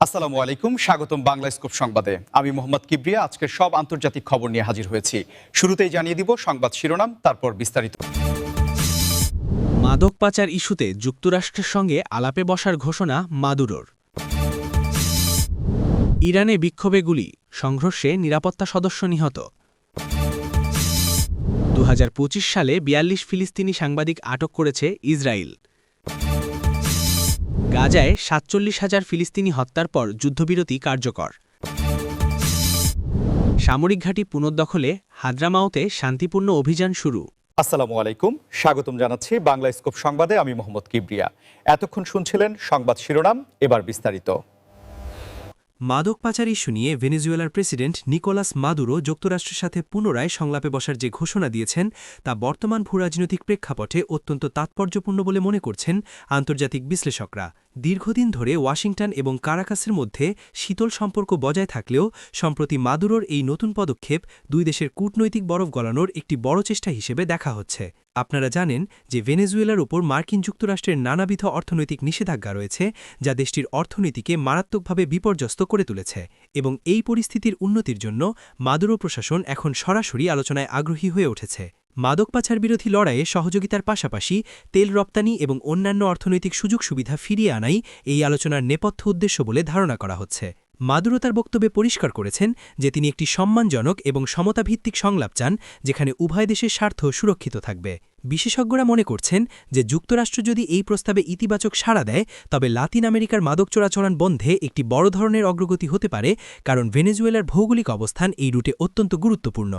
আসসালামু আলাইকুম, স্বাগতম বাংলা স্কোপ সংবাদে। আমি মোহাম্মদ কিবরিয়া আজকের সব আন্তর্জাতিক খবর নিয়ে হাজির হয়েছি। শুরুতেই জানিয়ে দিব সংবাদ শিরোনাম, তারপর বিস্তারিত। মাদক পাচার ইস্যুতে যুক্তরাষ্ট্রের সঙ্গে আলাপে বসার ঘোষণা মাদুরোর। ইরানে বিক্ষোভে গুলি, সংঘর্ষে নিরাপত্তা সদস্য নিহত। দু হাজার পঁচিশ সালে বিয়াল্লিশ ফিলিস্তিনি সাংবাদিক আটক করেছে ইসরায়েল। গাজায় সাতচল্লিশ হাজার ফিলিস্তিনি হত্যার পর যুদ্ধবিরতি কার্যকর। সামরিক ঘাঁটি পুনর্দখলে হাদ্রামাওতে শান্তিপূর্ণ অভিযান শুরু। আসসালামু আলাইকুম, স্বাগতম জানাচ্ছি বাংলা স্কোপ সংবাদে, আমি মোহাম্মদ কিবরিয়া। এতক্ষণ শুনছিলেন সংবাদ শিরোনাম, এবার বিস্তারিত। মাদক পাচার ইস্যু নিয়ে ভেনেজুয়েলার প্রেসিডেন্ট নিকোলাস মাদুরো যুক্তরাষ্ট্রের সাথে পুনরায় সংলাপে বসার যে ঘোষণা দিয়েছেন, তা বর্তমান ভূরাজনৈতিক প্রেক্ষাপটে অত্যন্ত তাৎপর্যপূর্ণ বলে মনে করছেন আন্তর্জাতিক বিশ্লেষকরা। দীর্ঘদিন ধরে ওয়াশিংটন এবং কারাকাসের মধ্যে শীতল সম্পর্ক বজায় থাকলেও, সম্প্রতি মাদুরোর এই নতুন পদক্ষেপ দুই দেশের কূটনৈতিক বরফ গলানোর একটি বড় চেষ্টা হিসেবে দেখা হচ্ছে। আপনারা জানেন যে ভেনেজুয়েলার উপর মার্কিন যুক্তরাষ্ট্রের নানাবিধ অর্থনৈতিক নিষেধাজ্ঞা রয়েছে, যা দেশটির অর্থনীতিকে মারাত্মকভাবে বিপর্যস্ত করে তুলেছে এবং এই পরিস্থিতির উন্নতির জন্য মাদুরো প্রশাসন এখন সরাসরি আলোচনায় আগ্রহী হয়ে উঠেছে। মাদক পাচার বিরোধী লড়াইয়ে সহযোগিতার পাশাপাশি তেল রপ্তানি এবং অন্যান্য অর্থনৈতিক সুযোগ সুবিধা ফিরিয়ে আনাই এই আলোচনার নেপথ্য উদ্দেশ্য বলে ধারণা করা হচ্ছে। মাদুরো তার বক্তব্যে পরিষ্কার করেছেন যে তিনি একটি সম্মানজনক এবং সমতাভিত্তিক সংলাপ চান, যেখানে উভয় দেশের স্বার্থ সুরক্ষিত থাকবে। বিশেষজ্ঞরা মনে করছেন যে যুক্তরাষ্ট্র যদি এই প্রস্তাবে ইতিবাচক সাড়া দেয়, তবে লাতিন আমেরিকার মাদক চোরাচরণ বন্ধে একটি বড় ধরনের অগ্রগতি হতে পারে, কারণ ভেনেজুয়েলার ভৌগোলিক অবস্থান এই রুটে অত্যন্ত গুরুত্বপূর্ণ।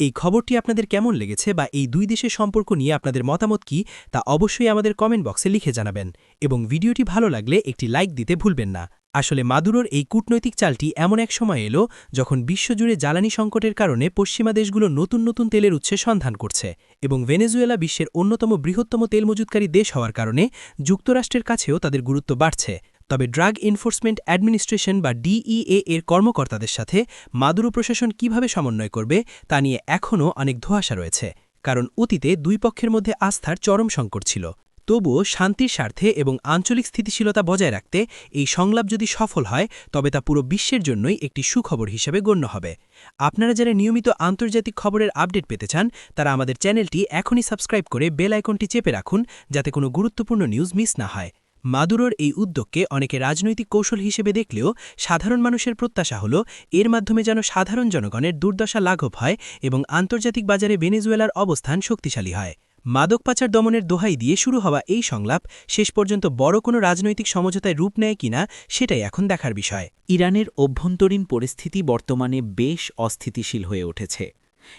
এই খবরটি আপনাদের কেমন লেগেছে বা এই দুই দেশের সম্পর্ক নিয়ে আপনাদের মতামত কি, তা অবশ্যই আমাদের কমেন্ট বক্সে লিখে জানাবেন। এবং ভিডিওটি ভালো লাগলে একটি লাইক দিতে ভুলবেন না। আসলে মাদুরোর এই কূটনৈতিক চালটি এমন এক সময় এলো যখন বিশ্বজুড়ে জ্বালানি সংকটের কারণে পশ্চিমা দেশগুলো নতুন নতুন তেলের উৎসে সন্ধান করছে এবং ভেনেজুয়েলা বিশ্বের অন্যতম বৃহত্তম তেল মজুতকারী দেশ হওয়ার কারণে যুক্তরাষ্ট্রের কাছেও তাদের গুরুত্ব বাড়ছে। তবে ড্রাগ এনফোর্সমেন্ট অ্যাডমিনিস্ট্রেশন বা ডিইএ এর কর্মকর্তাদের সাথে মাদুরো প্রশাসন কীভাবে সমন্বয় করবে তা নিয়ে এখনও অনেক ধোঁয়াশা রয়েছে। কারণ অতীতে দুই পক্ষের মধ্যে আস্থার চরম সংকট ছিল। তবুও শান্তির স্বার্থে এবং আঞ্চলিক স্থিতিশীলতা বজায় রাখতে এই সংলাপ যদি সফল হয়, তবে তা পুরো বিশ্বের জন্যই একটি সুখবর হিসেবে গণ্য হবে। আপনারা যারা নিয়মিত আন্তর্জাতিক খবরের আপডেট পেতে চান, তারা আমাদের চ্যানেলটি এখনই সাবস্ক্রাইব করে বেল আইকনটি চেপে রাখুন, যাতে কোনো গুরুত্বপূর্ণ নিউজ মিস না হয়। মাদুরোর এই উদ্যোগকে অনেকে রাজনৈতিক কৌশল হিসেবে দেখলেও সাধারণ মানুষের প্রত্যাশা হল, এর মাধ্যমে যেন সাধারণ জনগণের দুর্দশা লাঘব হয় এবং আন্তর্জাতিক বাজারে ভেনেজুয়েলার অবস্থান শক্তিশালী হয়। মাদক পাচার দমনের দোহাই দিয়ে শুরু হওয়া এই সংলাপ শেষ পর্যন্ত বড় কোনো রাজনৈতিক সমঝোতায় রূপ নেয় কিনা সেটাই এখন দেখার বিষয়। ইরানের অভ্যন্তরীণ পরিস্থিতি বর্তমানে বেশ অস্থিতিশীল হয়ে উঠেছে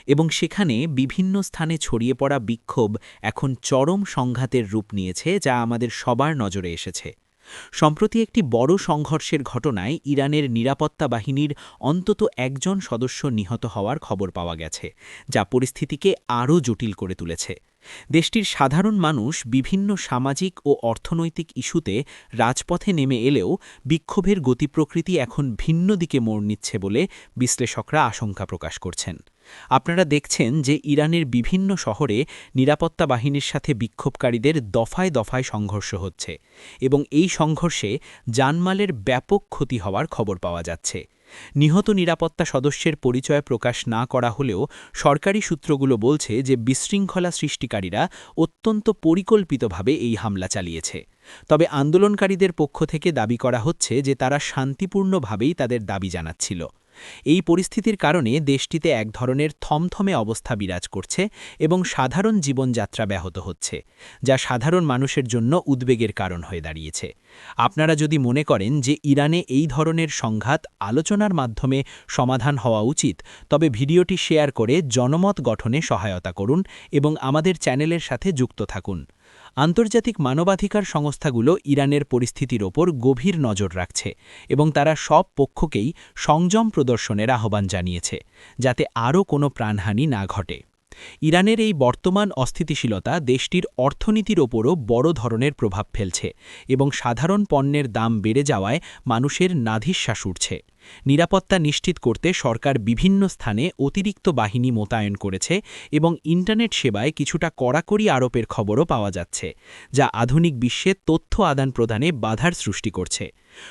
এবং সেখানে বিভিন্ন স্থানে ছড়িয়ে পড়া বিক্ষোভ এখন চরম সংঘাতের রূপ নিয়েছে যা আমাদের সবার নজরে এসেছে। সম্প্রতি একটি বড় সংঘর্ষের ঘটনায় ইরানের নিরাপত্তা বাহিনীর অন্তত একজন সদস্য নিহত হওয়ার খবর পাওয়া গেছে, যা পরিস্থিতিকে আরও জটিল করে তুলেছে। দেশটির সাধারণ মানুষ বিভিন্ন সামাজিক ও অর্থনৈতিক ইস্যুতে রাজপথে নেমে এলেও বিক্ষোভের গতিপ্রকৃতি এখন ভিন্ন দিকে মোড় নিচ্ছে বলে বিশ্লেষকরা আশঙ্কা প্রকাশ করছেন। আপনারা দেখছেন যে ইরানের বিভিন্ন শহরে নিরাপত্তা বাহিনীর সাথে বিক্ষোভকারীদের দফায় দফায় সংঘর্ষ হচ্ছে এবং এই সংঘর্ষে জানমালের ব্যাপক ক্ষতি হওয়ার খবর পাওয়া যাচ্ছে। নিহত নিরাপত্তা সদস্যের পরিচয় প্রকাশ না করা হলেও সরকারি সূত্রগুলো বলছে যে বিশৃঙ্খলা সৃষ্টিকারীরা অত্যন্ত পরিকল্পিতভাবে এই হামলা চালিয়েছে। তবে আন্দোলনকারীদের পক্ষ থেকে দাবি করা হচ্ছে যে তারা শান্তিপূর্ণভাবেই তাদের দাবি জানাচ্ছিল। এই পরিস্থিতির কারণে দেশটিতে এক ধরনের থমথমে অবস্থা বিরাজ করছে এবং সাধারণ জীবনযাত্রা ব্যাহত হচ্ছে, যা সাধারণ মানুষের জন্য উদ্বেগের কারণ হয়ে দাঁড়িয়েছে। আপনারা যদি মনে করেন যে ইরানে এই ধরনের সংঘাত আলোচনার মাধ্যমে সমাধান হওয়া উচিত, তবে ভিডিওটি শেয়ার করে জনমত গঠনে সহায়তা করুন এবং আমাদের চ্যানেলের সাথে যুক্ত থাকুন। আন্তর্জাতিক মানবাধিকার সংস্থাগুলো ইরানের পরিস্থিতির ওপর গভীর নজর রাখছে এবং তারা সব পক্ষকেই সংযম প্রদর্শনের আহ্বান জানিয়েছে, যাতে আরও কোনো প্রাণহানি না ঘটে। ইরানের এই বর্তমান অস্থিতিশীলতা দেশটির অর্থনীতির ওপরও বড় ধরনের প্রভাব ফেলছে এবং সাধারণ পণ্যের দাম বেড়ে যাওয়ায় মানুষের নাধিশ্বাস উঠছে। নিরাপত্তা নিশ্চিত করতে সরকার বিভিন্ন স্থানে অতিরিক্ত বাহিনী মোতায়েন করেছে এবং ইন্টারনেট সেবায় কিছুটা কড়াকড়ি আরোপের খবরও পাওয়া যাচ্ছে, যা আধুনিক বিশ্বে তথ্য আদান প্রদানে বাধার সৃষ্টি করছে।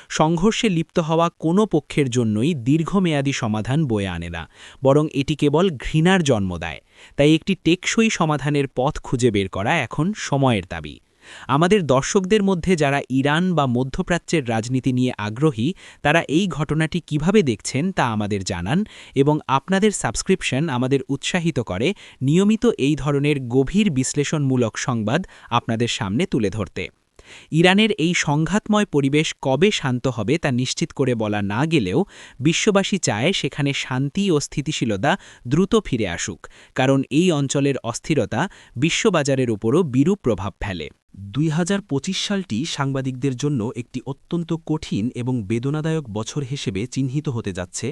সংঘর্ষে লিপ্ত হওয়া কোনো পক্ষের জন্যই দীর্ঘমেয়াদী সমাধান বয়ে আনে না, বরং এটি কেবল ঘৃণার জন্ম দেয়। তাই একটি টেকসই সমাধানের পথ খুঁজে বের করা এখন সময়ের দাবি। আমাদের দর্শকদের মধ্যে যারা ইরান বা মধ্যপ্রাচ্যের রাজনীতি নিয়ে আগ্রহী, তারা এই ঘটনাটি কীভাবে দেখছেন তা আমাদের জানান এবং আপনাদের সাবস্ক্রিপশন আমাদের উৎসাহিত করে নিয়মিত এই ধরনের গভীর বিশ্লেষণমূলক সংবাদ আপনাদের সামনে তুলে ধরতে। ইরানের এই সংঘাতময় পরিবেশ কবে শান্ত হবে তা নিশ্চিত করে বলা না গেলেও বিশ্ববাসী চায় সেখানে শান্তি ও স্থিতিশীলতা দ্রুত ফিরে আসুক, কারণ এই অঞ্চলের অস্থিরতা বিশ্ববাজারের উপরও বিরূপ প্রভাব ফেলে। দুই হাজার পঁচিশ সালটি সাংবাদিকদের জন্য একটি অত্যন্ত কঠিন এবং বেদনাদায়ক বছর হিসেবে চিহ্নিত হতে যাচ্ছে,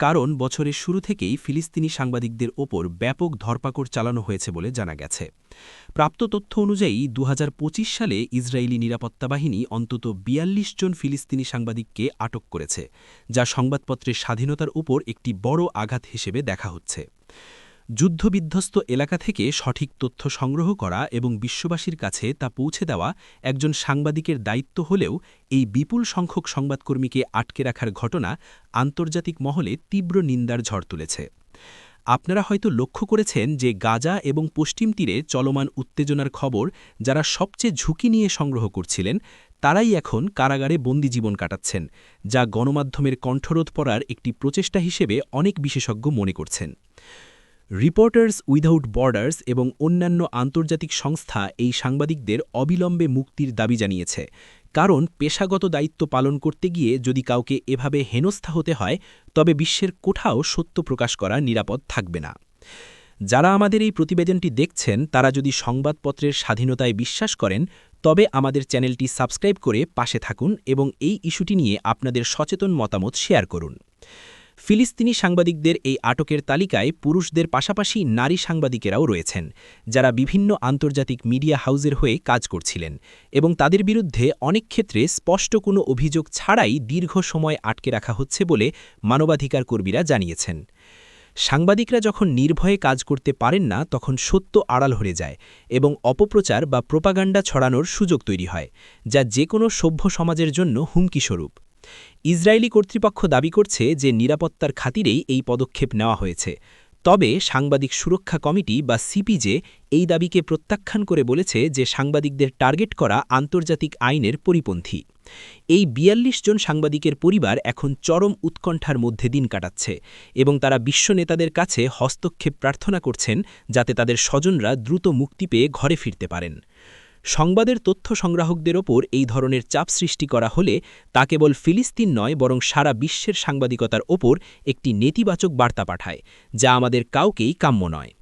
কারণ বছরের শুরু থেকেই ফিলিস্তিনি সাংবাদিকদের ওপর ব্যাপক ধরপাকড় চালানো হয়েছে বলে জানা গেছে। প্রাপ্ত তথ্য অনুযায়ী, দুই হাজার পঁচিশ সালে ইসরায়েলি নিরাপত্তা বাহিনী অন্তত ৪২ জন ফিলিস্তিনি সাংবাদিককে আটক করেছে, যা সংবাদপত্রের স্বাধীনতার উপর একটি বড় আঘাত হিসেবে দেখা হচ্ছে। যুদ্ধবিধ্বস্ত এলাকা থেকে সঠিক তথ্য সংগ্রহ করা এবং বিশ্ববাসীর কাছে তা পৌঁছে দেওয়া একজন সাংবাদিকের দায়িত্ব হলেও এই বিপুল সংখ্যক সংবাদকর্মীকে আটকে রাখার ঘটনা আন্তর্জাতিক মহলে তীব্র নিন্দার ঝড় তুলেছে। আপনারা হয়তো লক্ষ্য করেছেন যে গাজা এবং পশ্চিম তীরে চলমান উত্তেজনার খবর যারা সবচেয়ে ঝুঁকি নিয়ে সংগ্রহ করছিলেন, তারাই এখন কারাগারে বন্দি জীবন কাটাচ্ছেন, যা গণমাধ্যমের কণ্ঠরোধ পড়ার একটি প্রচেষ্টা হিসেবে অনেক বিশেষজ্ঞ মনে করছেন। রিপোর্টার্স উইদাউট বর্ডার্স এবং অন্যান্য আন্তর্জাতিক সংস্থা এই সাংবাদিকদের অবিলম্বে মুক্তির দাবি জানিয়েছে। কারণ পেশাগত দায়িত্ব পালন করতে গিয়ে যদি কাউকে এভাবে হেনস্থা হতে হয়, তবে বিশ্বের কোথাও সত্য প্রকাশ করা নিরাপদ থাকবে না। যারা আমাদের এই প্রতিবেদনটি দেখছেন, তারা যদি সংবাদপত্রের স্বাধীনতায় বিশ্বাস করেন, তবে আমাদের চ্যানেলটি সাবস্ক্রাইব করে পাশে থাকুন এবং এই ইস্যুটি নিয়ে আপনাদের সচেতন মতামত শেয়ার করুন। ফিলিস্তিনি সাংবাদিকদের এই আটকের তালিকায় পুরুষদের পাশাপাশি নারী সাংবাদিকেরাও রয়েছেন, যারা বিভিন্ন আন্তর্জাতিক মিডিয়া হাউজের হয়ে কাজ করছিলেন এবং তাদের বিরুদ্ধে অনেক ক্ষেত্রে স্পষ্ট কোনো অভিযোগ ছাড়াই দীর্ঘ সময় আটকে রাখা হচ্ছে বলে মানবাধিকার কর্মীরা জানিয়েছেন। সাংবাদিকরা যখন নির্ভয়ে কাজ করতে পারেন না, তখন সত্য আড়াল হয়ে যায় এবং অপপ্রচার বা প্রোপাগান্ডা ছড়ানোর সুযোগ তৈরি হয়, যা যে কোনো সভ্য সমাজের জন্য হুমকিস্বরূপ। ইসরায়েলি কর্তৃপক্ষ দাবি করছে যে নিরাপত্তার খাতিরেই এই পদক্ষেপ নেওয়া হয়েছে। তবে সাংবাদিক সুরক্ষা কমিটি বা সিপিজে এই দাবিকে প্রত্যাখ্যান করে বলেছে যে সাংবাদিকদের টার্গেট করা আন্তর্জাতিক আইনের পরিপন্থী। এই ৪২ জন সাংবাদিকের পরিবার এখন চরম উৎকণ্ঠার মধ্যে দিন কাটাচ্ছে এবং তারা বিশ্ব নেতাদের কাছে হস্তক্ষেপ প্রার্থনা করছেন যাতে তাদের স্বজনরা দ্রুত মুক্তি পেয়ে ঘরে ফিরতে পারেন। সংবাদের তথ্য সংগ্রাহকদের ওপর এই ধরনের চাপ সৃষ্টি করা হলে তা কেবল ফিলিস্তিন নয়, বরং সারা বিশ্বের সাংবাদিকতার ওপর একটি নেতিবাচক বার্তা পাঠায়, যা আমাদের কাউকেই কাম্য নয়।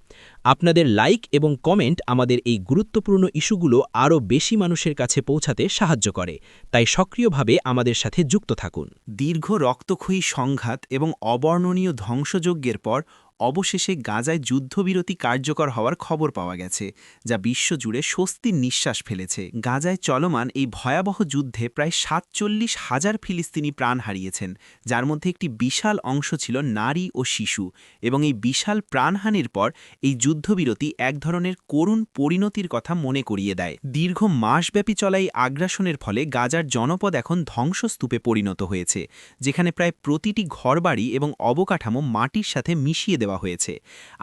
আপনাদের লাইক এবং কমেন্ট আমাদের এই গুরুত্বপূর্ণ ইস্যুগুলো আরও বেশি মানুষের কাছে পৌঁছাতে সাহায্য করে, তাই সক্রিয়ভাবে আমাদের সাথে যুক্ত থাকুন। দীর্ঘ রক্তক্ষয়ী সংঘাত এবং অবর্ণনীয় ধ্বংসযজ্ঞের পর অবশেষে গাজায় যুদ্ধবিরতি কার্যকর হওয়ার খবর পাওয়া গেছে, যা বিশ্বজুড়ে স্বস্তির নিঃশ্বাস ফেলেছে। গাজায় চলমান এই ভয়াবহ যুদ্ধে প্রায় সাতচল্লিশ হাজার ফিলিস্তিনি প্রাণ হারিয়েছেন, যার মধ্যে একটি বিশাল অংশ ছিল নারী ও শিশু, এবং এই বিশাল প্রাণহানির পর এই যুদ্ধবিরতি এক ধরনের করুণ পরিণতির কথা মনে করিয়ে দেয়। দীর্ঘ মাসব্যাপী চলা এই আগ্রাসনের ফলে গাজার জনপদ এখন ধ্বংসস্তূপে পরিণত হয়েছে, যেখানে প্রায় প্রতিটি ঘরবাড়ি এবং অবকাঠামো মাটির সাথে মিশিয়ে দেওয়া হয়েছে।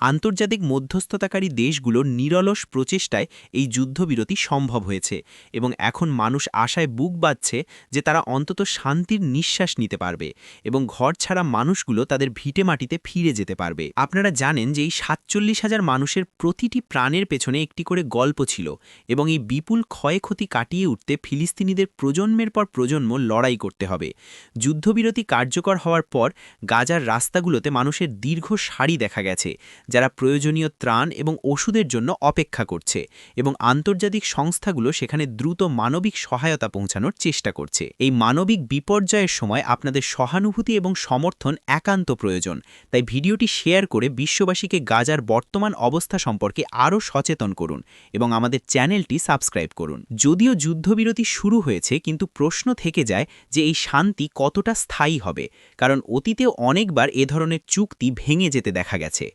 আন্তর্জাতিক মধ্যস্থতাকারী দেশগুলোর নিরলস প্রচেষ্টায় এই যুদ্ধবিরতি সম্ভব হয়েছে এবং এখন মানুষ আশায় বুক বাঁধছে যে তারা অন্তত শান্তির নিঃশ্বাস নিতে পারবে এবং ঘর ছাড়া মানুষগুলো তাদের ভিটে মাটিতে ফিরে যেতে পারবে। আপনারা জানেন যে এই সাতচল্লিশ হাজার মানুষের প্রতিটি প্রাণের পেছনে একটি করে গল্প ছিল এবং এই বিপুল ক্ষয়ক্ষতি কাটিয়ে উঠতে ফিলিস্তিনিদের প্রজন্মের পর প্রজন্ম লড়াই করতে হবে। যুদ্ধবিরতি কার্যকর হওয়ার পর গাজার রাস্তাগুলোতে মানুষের দীর্ঘ সারি নারী দেখা গেছে, যারা প্রয়োজনীয় ত্রাণ এবং ওষুধের জন্য অপেক্ষা করছে এবং আন্তর্জাতিক সংস্থাগুলো সেখানে দ্রুত মানবিক সহায়তা পৌঁছানোর চেষ্টা করছে। এই মানবিক বিপর্যয়ের সময় আপনাদের সহানুভূতি এবং সমর্থন একান্ত প্রয়োজন, তাই ভিডিওটি শেয়ার করে বিশ্ববাসীকে গাজার বর্তমান অবস্থা সম্পর্কে আরও সচেতন করুন এবং আমাদের চ্যানেলটি সাবস্ক্রাইব করুন। যদিও যুদ্ধবিরতি শুরু হয়েছে, কিন্তু প্রশ্ন থেকে যায় যে এই শান্তি কতটা স্থায়ী হবে, কারণ অতীতেও অনেকবার এ ধরনের চুক্তি ভেঙে যেতে দেখা গেছে।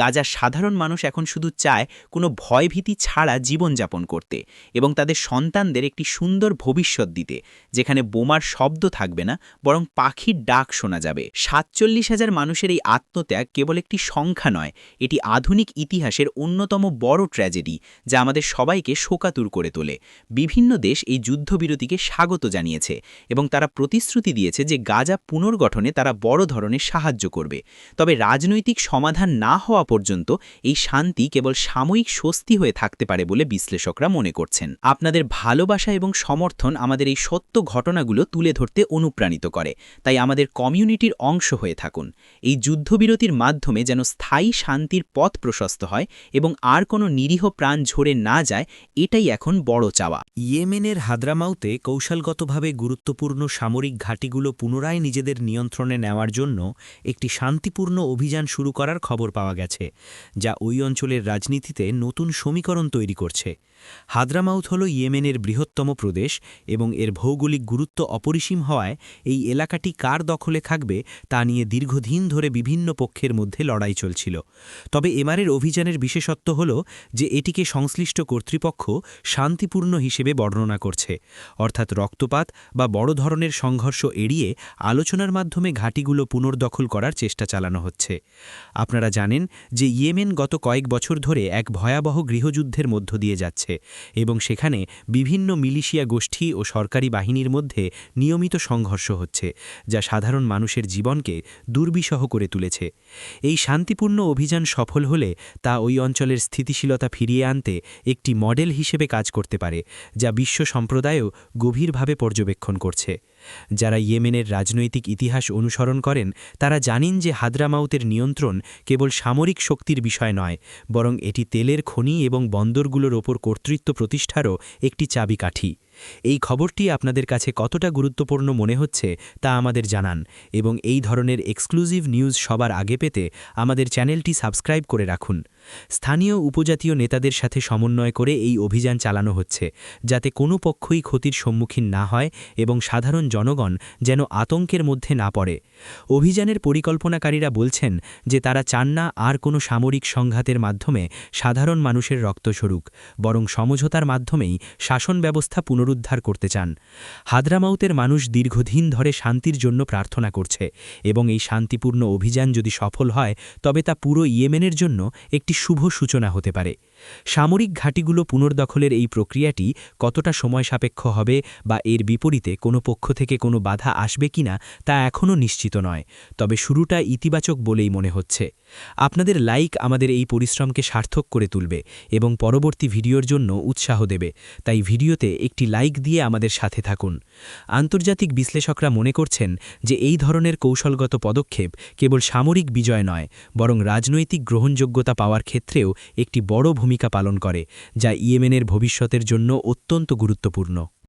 গাজার সাধারণ মানুষ এখন শুধু চায় কোনো ভয়ভীতি ছাড়া জীবনযাপন করতে এবং তাদের সন্তানদের একটি সুন্দর ভবিষ্যৎ দিতে, যেখানে বোমার শব্দ থাকবে না, বরং পাখির ডাক শোনা যাবে। সাতচল্লিশ হাজার মানুষের এই আত্মত্যাগ কেবল একটি সংখ্যা নয়, এটি আধুনিক ইতিহাসের অন্যতম বড় ট্র্যাজেডি, যা আমাদের সবাইকে শোকাতুর করে তোলে। বিভিন্ন দেশ এই যুদ্ধবিরতিকে স্বাগত জানিয়েছে এবং তারা প্রতিশ্রুতি দিয়েছে যে গাজা পুনর্গঠনে তারা বড় ধরনের সাহায্য করবে। তবে রাজনৈতিক সমাধান না হওয়া পর্যন্ত এই শান্তি কেবল সাময়িক স্বস্তি হয়ে থাকতে পারে বলে বিশ্লেষকরা মনে করছেন। আপনাদের ভালোবাসা এবং সমর্থন আমাদের এই সত্য ঘটনাগুলো তুলে ধরতে অনুপ্রাণিত করে। তাই আমাদের কমিউনিটির অংশ হয়ে থাকুন। এই যুদ্ধবিরতির মাধ্যমে যেন স্থায়ী শান্তির পথ প্রশস্ত হয় এবং আর কোনো নিরীহ প্রাণ ঝরে না যায়, এটাই এখন বড় চাওয়া। ইয়েমেনের হাদ্রামাউতে কৌশলগতভাবে গুরুত্বপূর্ণ সামরিক ঘাঁটিগুলো পুনরায় নিজেদের নিয়ন্ত্রণে নেওয়ার জন্য একটি শান্তিপূর্ণ অভিযান শুরু করার খবর পাওয়া গেছে যা ওই অঞ্চলের রাজনীতিতে নতুন সমীকরণ তৈরি করছে। হাদ্রামাউথ হল ইয়েমেনের বৃহত্তম প্রদেশ এবং এর ভৌগোলিক গুরুত্ব অপরিসীম হওয়ায় এই এলাকাটি কার দখলে থাকবে তা নিয়ে দীর্ঘদিন ধরে বিভিন্ন পক্ষের মধ্যে লড়াই চলছিল। তবে এমারের অভিযানের বিশেষত্ব হল যে এটিকে সংশ্লিষ্ট কর্তৃপক্ষ শান্তিপূর্ণ হিসেবে বর্ণনা করছে। অর্থাৎ রক্তপাত বা বড় ধরনের সংঘর্ষ এড়িয়ে আলোচনার মাধ্যমে ঘাঁটিগুলো পুনর্দখল করার চেষ্টা চালানো হচ্ছে। আপনারা জানেন যে ইয়েমেন গত কয়েক বছর ধরে এক ভয়াবহ গৃহযুদ্ধের মধ্য দিয়ে যাচ্ছে। এবং সেখানে বিভিন্ন মিলিশিয়া গোষ্ঠী ও সরকারি বাহিনীর মধ্যে নিয়মিত সংঘর্ষ হচ্ছে, যা সাধারণ মানুষের জীবনকে দুর্বিষহ করে তুলেছে। এই শান্তিপূর্ণ অভিযান সফল হলে তা ওই অঞ্চলের স্থিতিশীলতা ফিরিয়ে আনতে একটি মডেল হিসেবে কাজ করতে পারে, যা বিশ্ব সম্প্রদায়ও গভীরভাবে পর্যবেক্ষণ করছে। যারা ইয়েমেনের রাজনৈতিক ইতিহাস অনুসরণ করেন, তারা জানেন যে হাদ্রামাউতের নিয়ন্ত্রণ কেবল সামরিক শক্তির বিষয় নয়, বরং এটি তেলের খনি এবং বন্দরগুলোর ওপর কর্তৃত্ব প্রতিষ্ঠারও একটি চাবিকাঠি। এই খবরটি আপনাদের কাছে কতটা গুরুত্বপূর্ণ মনে হচ্ছে তা আমাদের জানান, এবং এই ধরনের এক্সক্লুসিভ নিউজ সবার আগে পেতে আমাদের চ্যানেলটি সাবস্ক্রাইব করে রাখুন। স্থানীয় উপজাতীয় নেতাদের সাথে সমন্বয় করে এই অভিযান চালানো হচ্ছে, যাতে কোনো পক্ষই ক্ষতির সম্মুখীন না হয় এবং সাধারণ জনগণ যেন আতঙ্কের মধ্যে না পড়ে। অভিযানের পরিকল্পনাকারীরা বলছেন যে তারা চান না আর কোনো সামরিক সংঘাতের মাধ্যমে সাধারণ মানুষের রক্ত সরুক, বরং সমঝোতার মাধ্যমেই শাসন ব্যবস্থা পুনরুদ্ধার করতে চান। হাদ্রামাউতের মানুষ দীর্ঘদিন ধরে শান্তির জন্য প্রার্থনা করছে এবং এই শান্তিপূর্ণ অভিযান যদি সফল হয়, তবে তা পুরো ইয়েমেনের জন্য একটি শুভ সূচনা হতে পারে। সামরিক ঘাঁটিগুলো পুনর্দখলের এই প্রক্রিয়াটি কতটা সময় সাপেক্ষ হবে বা এর বিপরীতে কোনো পক্ষ থেকে কোনো বাধা আসবে কিনা তা এখনও নিশ্চিত নয়, তবে শুরুটা ইতিবাচক বলেই মনে হচ্ছে। আপনাদের লাইক আমাদের এই পরিশ্রমকে সার্থক করে তুলবে এবং পরবর্তী ভিডিওর জন্য উৎসাহ দেবে, তাই ভিডিওতে একটি লাইক দিয়ে আমাদের সাথে থাকুন। আন্তর্জাতিক বিশ্লেষকরা মনে করছেন যে এই ধরনের কৌশলগত পদক্ষেপ কেবল সামরিক বিজয় নয়, বরং রাজনৈতিক গ্রহণযোগ্যতা পাওয়ার ক্ষেত্রেও একটি বড় ভূমিকা পালন করে যা ইয়েমেনের ভবিষ্যতের জন্য অত্যন্ত গুরুত্বপূর্ণ।